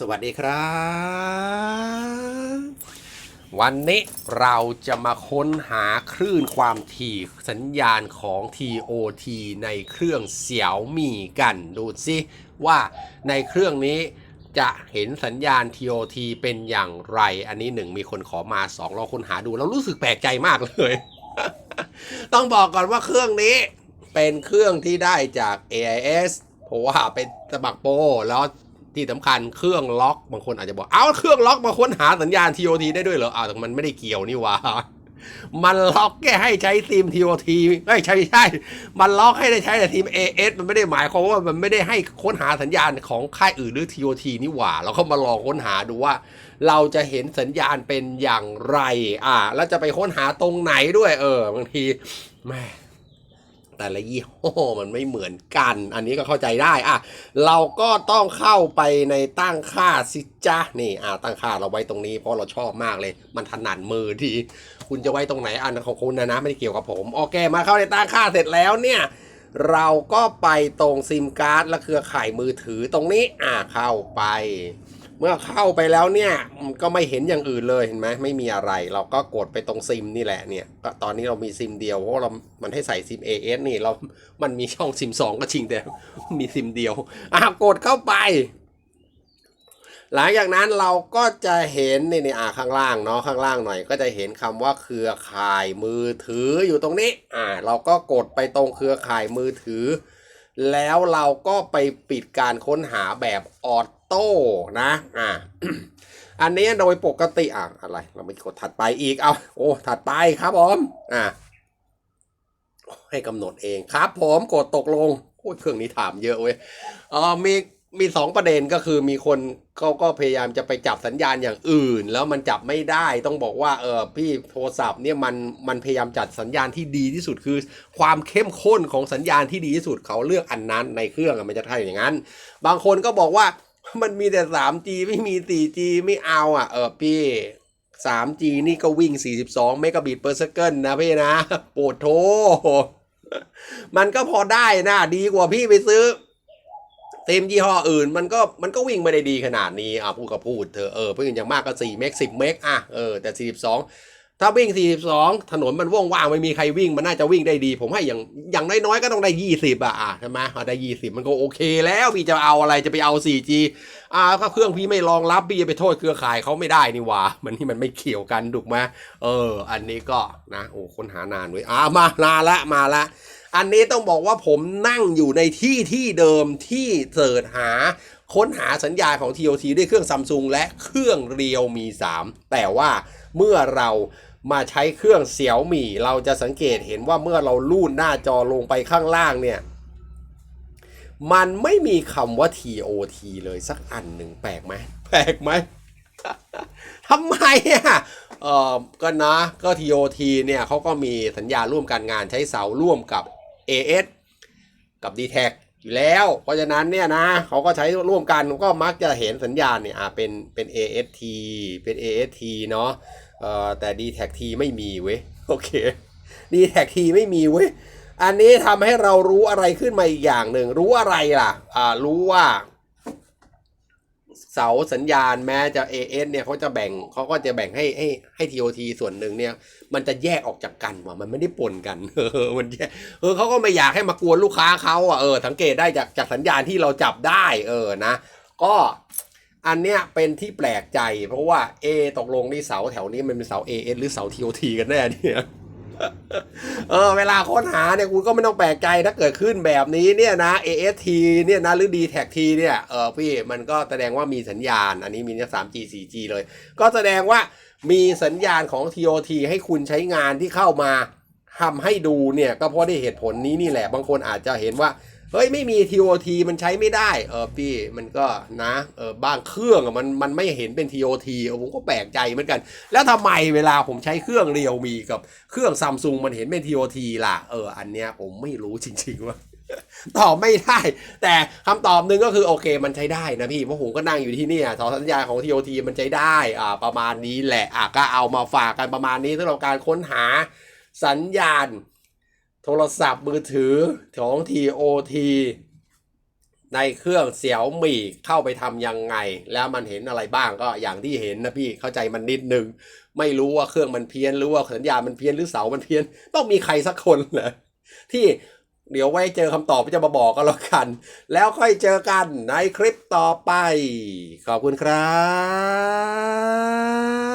สวัสดีครับ วันนี้เราจะมาค้นหาคลื่นความถี่สัญญาณของ TOT ในเครื่องเสี่ยวมี่กัน ดูสิว่าในเครื่องนี้จะเห็นสัญญาณ TOT เป็นอย่างไร อันนี้หนึ่งมีคนขอมาสองเราค้นหาดูเรารู้สึกแปลกใจมากเลย ต้องบอกก่อนว่าเครื่องนี้เป็นเครื่องที่ได้จาก AIS เพราะว่าเป็นสมัครโปรแล้ว ที่สำคัญเครื่องล็อกบางคนอาจจะบอก เอาเครื่องล็อกมาค้นหาสัญญาณ TOT ได้ด้วยเหรออ้าวแต่มันไม่ได้เกี่ยวนี่ว่ามันล็อกแค่ให้ใช้ซิม TOT ไม่ใช่ใช่ มันล็อกให้ได้ใช้แต่ทีม AS มันไม่ได้หมายความว่ามันไม่ได้ให้ค้นหาสัญญาณของค่ายอื่นหรือ TOT นี่หว่า เราก็มาลองค้นหาดูว่า เราจะเห็นสัญญาณเป็นอย่างไร อ่า แล้วจะไปค้นหาตรงไหนด้วย เออบางทีแม่ แต่ละยี่ห้อมันไม่เหมือนกัน อันนี้ก็เข้าใจได้อะเราก็ต้องเข้าไปในตั้งค่าสิจ้านี่อ่าตั้งค่าเราไว้ตรงนี้เพราะเราชอบมากเลย มันถนัดมือทีคุณจะไว้ตรงไหนอันของคุณนะนะไม่ได้เกี่ยวกับผมโอเคมาเข้าในตั้งค่าเสร็จแล้วเนี่ยเราก็ไปตรงซิมการ์ดและเครือข่ายมือถือตรงนี้อ่าเข้าไป มื่อเข้าไปแล้วเนี่ยมันก็ไม่เห็นอย่างอื่นเลยเห็นไหมไม่มีอะไร เราก็กดไปตรงซิมนี่แหละเนี่ยก็ตอนนี้เรามีซิมเดียวเพราะเรา มันให้ใส่ซิม AS นี่เรา มันมีช่องซิมสองก็จริงแต่มีซิมเดียวอะกดเข้าไป หลังจากนั้นเราก็จะเห็นนี่นี่อ่าข้างล่างเนาะข้างล่างหน่อย ก็จะเห็นคำว่าเครือข่ายมือถืออยู่ตรงนี้ อ่า เราก็กดไปตรงเครือข่ายมือถือ แล้วเราก็ไปปิดการค้นหาแบบออโต้นะอะอันนี้โดยปกติอะอะไร เราไม่กดถัดไปอีกเอาโอ้ถัดไปครับผมอะให้กำหนดเองครับผมกดตกลงโอ้ยเครื่องนี้ถามเยอะเว้ยเออมี มีสองประเด็นก็คือมีคนเขาก็พยายามจะไปจับสัญญาณอย่างอื่น แล้วมันจับไม่ได้ต้องบอกว่าเออพี่โทรศัพท์เนี่ยมันมันพยายามจัดสัญญาณที่ดีที่สุดคือ ความเข้มข้นของสัญญาณที่ดีที่สุดเขาเลือกอันนั้นในเครื่องมันจะใช่อย่างนั้น บางคนก็บอกว่ามันมีแต่ 3G ไม่มี 4G ไม่เอาอะ เออพี่ 3G นี่ก็วิ่ง 42 เมกะบิตเปอร์เซคันนะพี่นะ โปรดโทมันก็พอได้นะ ดีกว่าพี่ไปซื้อ เต็มยี่ห้ออื่นมันก็มันก็วิ่งไม่ได้ดีขนาดนี้อะพูดก็พูดเธอเออเพื่อนอย่างมากก็4เมก10 เมกอะเออแต่ 42 ถ้าวิ่ง 42 ถนนมันว่างๆไม่มีใครวิ่งมันน่าจะวิ่งได้ดี ผมให้อย่างอย่างน้อยๆก็ต้องได้ 20 อะอะใช่ไหมอะได้ 20 มันก็โอเคแล้วพี่จะเอาอะไรจะไปเอา 4G อ่าก็เครื่องพี่ไม่รองรับพี่จะไปโทษเครือข่ายเขาไม่ได้นี่หว่ามันที่มันไม่เกี่ยวกันถูกไหมเออ อันนี้ก็นะโอ้ค้นหานานเว้ยอ่ามานาละมาละ อันนี้ต้องบอกว่าผมนั่งอยู่ในที่ที่เดิมที่เสิร์ชหาค้นหาสัญญาณของ TOT ด้วยเครื่องซัมซุงและเครื่องเรียวมี 3 แต่ว่าเมื่อเรามาใช้เครื่องเสี่ยวมี่ เราจะสังเกตเห็นว่าเมื่อเราลูดหน้าจอลงไปข้างล่างเนี่ย มันไม่มีคำว่า TOT เลยสักอันหนึ่งแปลกไหมแปลกไหมทำไมอะเออก็นะก็ TOT เนี่ยเขาก็มีสัญญาร่วมกันงานใช้เสาร่วมกับ AS กับ d t แทอยู่แล้ว เพราะฉะนั้นเนี่ยนะเขาก็ใช้ร่วมกันก็มักจะเห็นสัญญาณเนี่ยอ่าเป็นเป็น AST เป็น AST เนาะเอ่อแต่ d t แท T ไม่มีเว้ยโอเค d t แท T ไม่มีเว้ยอันนี้ทำให้เรารู้อะไรขึ้นมาอีกอย่างหนึ่งรู้อะไรล่ะอ่ารู้ว่า เสาสัญญาณแม้จะ AS เนี่ยเขาจะแบ่งเขาก็จะแบ่งให้ให้ให้ TOT ส่วนหนึ่งเนี่ย มันจะแยกออกจากกันว่ะมันไม่ได้ปนกันเออมันแยกเออเขาก็ไม่อยากให้มากวนลูกค้าเขาอะเออสังเกตได้จากจากสัญญาณที่เราจับได้ เออนะ ก็อันเนี้ยเป็นที่แปลกใจ เพราะว่า A ตกลงนี่เสาแถวนี้มันเป็นเสา AS หรือเสา TOT กันแน่เนี่ย เออเวลาค้นหาเนี่ยคุณก็ไม่ต้องแปลกใจถ้าเกิดขึ้นแบบนี้เนี่ยนะ AST เนี่ยนะหรือ d t แท T เนี่ยเออพี่มันก็แสดงว่ามีสัญญาณ อันนี้มีทั้ง 3G 4G เลย ก็แสดงว่ามีสัญญาณของ TOT ให้คุณใช้งานที่เข้ามาทำให้ดูเนี่ยก็เพราะได้เหตุผลนี้นี่แหละบางคนอาจจะเห็นว่า เฮ้ยไม่มี TOT มันใช้ไม่ได้ เออพี่มันก็นะ เออบางเครื่องมันมันไม่เห็นเป็น TOT เออผมก็แปลกใจเหมือนกัน แล้วทำไมเวลาผมใช้เครื่องเรียวมีกับเครื่องซัมซุงมันเห็นเป็น TOT ล่ะ เออ อันเนี้ยผมไม่รู้จริงๆว่าตอบไม่ได้ แต่คำตอบหนึ่งก็คือโอเคมันใช้ได้นะพี่เพราะผมก็นั่งอยู่ที่นี่ยสอสัญญาของ TOT มันใช้ได้อ่าประมาณนี้แหละอะก็เอามาฝากกันประมาณนี้สำหรับการค้นหาสัญญาณ โทรศัพท์มือถือของ TOT ในเครื่องเสี่ยวมี่เข้าไปทำยังไง แล้วมันเห็นอะไรบ้างก็อย่างที่เห็นนะพี่เข้าใจมันนิดนึง ไม่รู้ว่าเครื่องมันเพี้ยนหรือว่าสัญญาณมันเพี้ยนหรือเสามันเพี้ยน ต้องมีใครสักคนเหรอที่เดี๋ยวไว้เจอคำตอบจะมาบอกกันแล้วกัน แล้วค่อยเจอกันในคลิปต่อไป ขอบคุณครับ